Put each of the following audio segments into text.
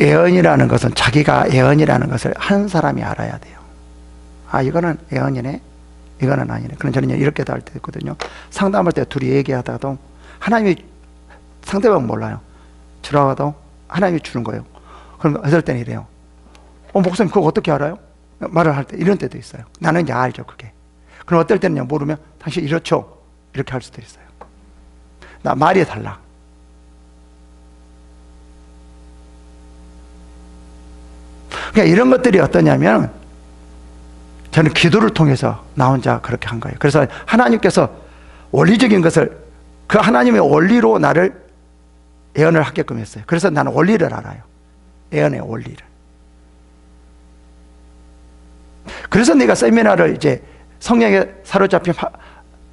예언이라는 것은 자기가 예언이라는 것을 한 사람이 알아야 돼요. 아, 이거는 예언이네. 이거는 아니네. 그럼 저는 이렇게도 할 때 있거든요. 상담할 때 둘이 얘기하다가도 하나님이 상대방 몰라요. 들어가도 하나님이 주는 거예요. 그럼 어떨 때는 이래요. 어, 목사님 그거 어떻게 알아요? 말을 할 때 이런 때도 있어요. 나는 이제 알죠, 그게. 그럼 어떨 때는 모르면 당신 이렇죠. 이렇게 할 수도 있어요. 나 말이 달라. 그러니까 이런 것들이 어떠냐면 저는 기도를 통해서 나 혼자 그렇게 한 거예요. 그래서 하나님께서 원리적인 것을 그 하나님의 원리로 나를 예언을 하게끔 했어요. 그래서 나는 원리를 알아요. 예언의 원리를. 그래서 내가 세미나를 이제 성령에 사로잡힌 하-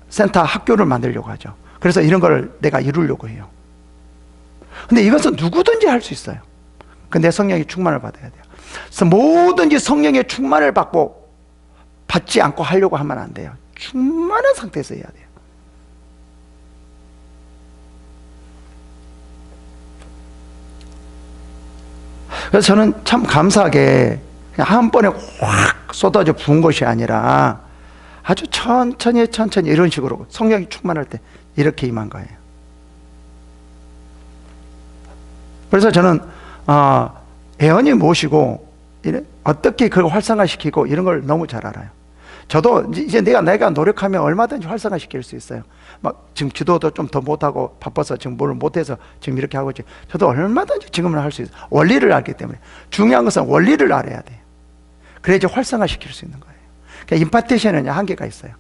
센터 학교를 만들려고 하죠. 그래서 이런 걸 내가 이루려고 해요. 근데 이것은 누구든지 할 수 있어요. 근데 성령의 충만을 받아야 돼요. 그래서 뭐든지 성령의 충만을 받고 받지 않고 하려고 하면 안 돼요. 충만한 상태에서 해야 돼요. 그래서 저는 참 감사하게 한 번에 확 쏟아져 부은 것이 아니라 아주 천천히 천천히 이런 식으로 성령이 충만할 때 이렇게 임한 거예요. 그래서 저는 어, 애언이 무엇이고 어떻게 그걸 활성화시키고 이런 걸 너무 잘 알아요. 저도 이제- 내가 내가 노력하면 얼마든지 활성화시킬 수 있어요. 막 지금 기도도 좀 더 못하고 바빠서 지금 뭘 못해서 지금 이렇게 하고 있지. 저도 얼마든지 지금은 할 수 있어요. 원리를 알기 때문에 중요한 것은 원리를 알아야 돼요. 그래야지 활성화시킬 수 있는 거예요. 그러니까 임파테이션은 한계가 있어요.